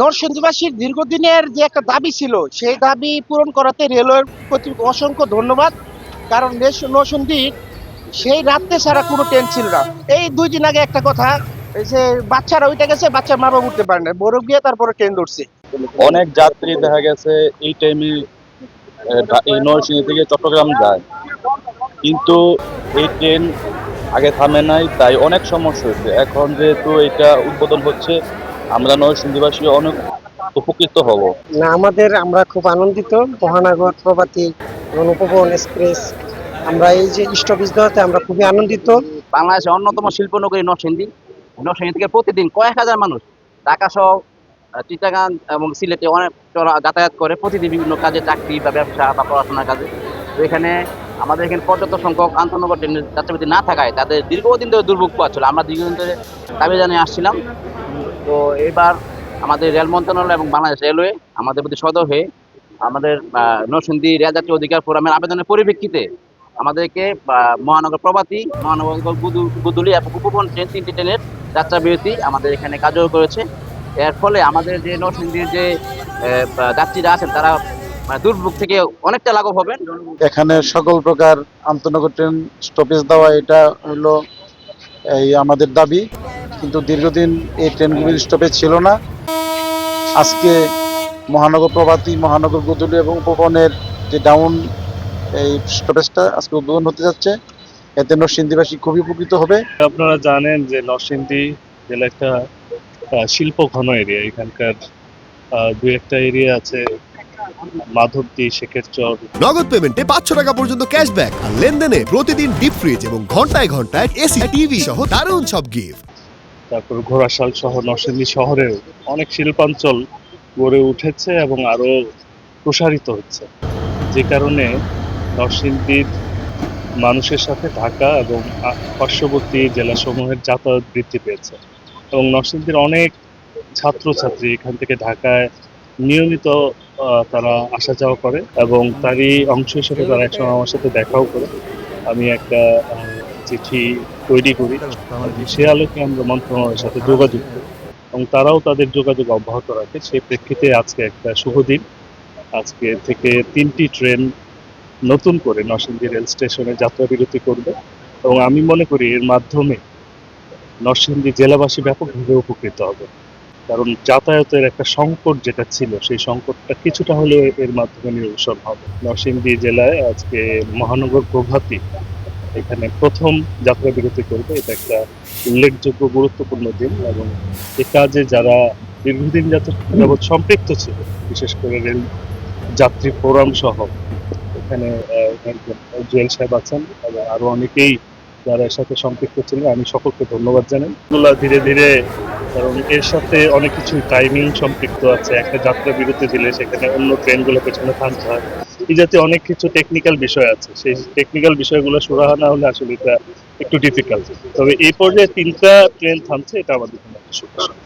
নরসিংদীবাসীর দীর্ঘদিনের যে একটা দাবি ছিল, সেই দাবি পূরণ করাতে রেলওয়ের প্রতি অসংখ্য ধন্যবাদ। কারণ নরসিংদী সেই রাতে সারা কোনো ট্রেন ছিল না। এই দুই দিন আগে একটা কথা যে বাচ্চারা উঠে গেছে বাচ্চার মা বাবা উঠতে পারে না বরফ গিয়ে তারপরে ট্রেন ধরছে। অনেক যাত্রী দেখা গেছে এই টাইমে এই নরসিংদী থেকে চট্টগ্রাম যায়। কিন্তু এই ট্রেন আগে থামে নাই তাই অনেক সমস্যা হয়েছে। এখন যেহেতু এটা উদ্বোধন হচ্ছে আমরা নরসিংদীবাসী অনেক উপকৃত হব। না আমাদের আমরা খুব আনন্দিত। মহানগর প্রভাতী এবং উপবন এক্সপ্রেস আমরা এই যে স্টপেজ দেওয়াতে আমরা খুবই আনন্দিত। বাংলাদেশের অন্যতম শিল্প নগরী নরসিংদী। নরসিংদী থেকে প্রতিদিন কয়েক হাজার মানুষ ঢাকা সহ আহ, চিটাগাং এবং সিলেটে অনেক চলা- যাতায়াত করে প্রতিদিন বিভিন্ন কাজে চাকরি বা ব্যবসা বা পড়াশোনার কাজে। তো এখানে আমাদের এখানে পর্যাপ্ত সংখ্যক আন্তনগর ট্রেনের যাত্রাবাতি না থাকায় তাদের দীর্ঘদিন ধরে দুর্ভোগ পাচ্ছিল আমরা দীর্ঘদিন ধরে দাবি জানিয়ে আসছিলাম। তো এবার আমাদের রেল মন্ত্রণালয় এবং বাংলাদেশ রেলওয়ে আমাদের প্রতি সদয় হয়ে আমাদের নরসিংদী রেলযাত্রী অধিকার ফোরামের আবেদনের পরিপ্রেক্ষিতে আমাদেরকে মহানগর প্রভাতী, মহানগর গুদু- গুদুলি এবং উপবন ট্রেন তিনটি ট্রেনের যাত্রা বিরতি আমাদের এখানে কার্যকর করেছে। এর ফলে আমাদের যে নরসিংদীর যে যাত্রীরা আছেন তারা মানে দুর্ভোগ থেকে অনেকটা লাঘব হবেন এখানে সকল প্রকার আন্তনগর ট্রেন স্টপেজ দেওয়া এটা হলো এই আমাদের দাবি। কিন্তু দীর্ঘদিন এই ট্রেনগুলির স্টপেজ ছিল না। আজকে মহানগর প্রভাতী মহানগর গদুলি এবং উপবনের যে ডাউন এই স্টপেজটা আজকে উদ্বোধন হতে যাচ্ছে এতে নরসিংদীবাসী খুবই উপকৃত হবে। আপনারা জানেন যে নরসিংদী জেলা একটা শিল্প ঘন এরিয়া এখানকার দু একটা এরিয়া আছে মাধবদী শেখের চর। নগদ পেমেন্টে পাঁচশো টাকা পর্যন্ত ক্যাশব্যাক আর লেনদেনে প্রতিদিন ডিপ ফ্রিজ এবং ঘন্টায় ঘন্টায় এসি টিভি সহ দারুণ সব গিফট তারপর ঘোড়াশাল সহ নরসিংদী শহরেও অনেক শিল্পাঞ্চল গড়ে উঠেছে এবং আরও প্রসারিত হচ্ছে। যে কারণে নরসিংদীর মানুষের সাথে ঢাকা এবং পার্শ্ববর্তী জেলাসমূহের যাতায়াত বৃদ্ধি পেয়েছে এবং নরসিংদীর অনেক ছাত্রছাত্রী এখান থেকে ঢাকায় নিয়মিত তারা আসা যাওয়া করে এবং তারই অংশ হিসেবে তারা একসময় আমার সাথে দেখাও করে। আমি একটা চিঠি তৈরি করি। সে আলোকে আমরা মন্ত্রণালয়ের সাথে যোগাযোগ করি। এবং তারাও তাদের যোগাযোগ অব্যাহত রাখে। সেই প্রেক্ষিতে আজকে একটা শুভ দিন। আজকে থেকে তিনটি ট্রেন নতুন করে নরসিংদী রেল স্টেশনে যাত্রা বিরতি করবে। এবং আমি মনে করি এর মাধ্যমে নরসিংদী জেলাবাসী ব্যাপকভাবে উপকৃত হবে। কারণ যাতায়াতের একটা সংকট যেটা ছিল, সেই সংকটটা কিছুটা হলেও এর মাধ্যমে নিরসন হবে। নরসিংদী জেলায় আজকে মহানগর প্রভাতী এখানে প্রথম যাত্রা বিরতি করবে। এটা একটা উল্লেখযোগ্য গুরুত্বপূর্ণ দিন এবং এ কাজে যারা দীর্ঘদিন যাত- যাবৎ সম্পৃক্ত ছিল, বিশেষ করে রেল যাত্রী ফোরাম সহ, এখানে জুয়েল সাহেব আছেন এবং আরও অনেকেই যারা এর সাথে সম্পৃক্ত ছিলেন। আমি সকলকে ধন্যবাদ জানাই। ধীরে ধীরে কারণ এর সাথে অনেক কিছু টাইমিং সম্পৃক্ত আছে। একটা যাত্রা বিরতি দিলে সেখানে অন্য ট্রেনগুলো পেছনে থামতে হয়। এই জাতীয় অনেক কিছু টেকনিক্যাল বিষয় আছে। সেই টেকনিক্যাল বিষয়গুলো সুরাহা না হলে আসলে এটা একটু ডিফিকাল্ট তবে এই পর্যায়ে তিনটা ট্রেন থামছে, এটা আমাদের জন্য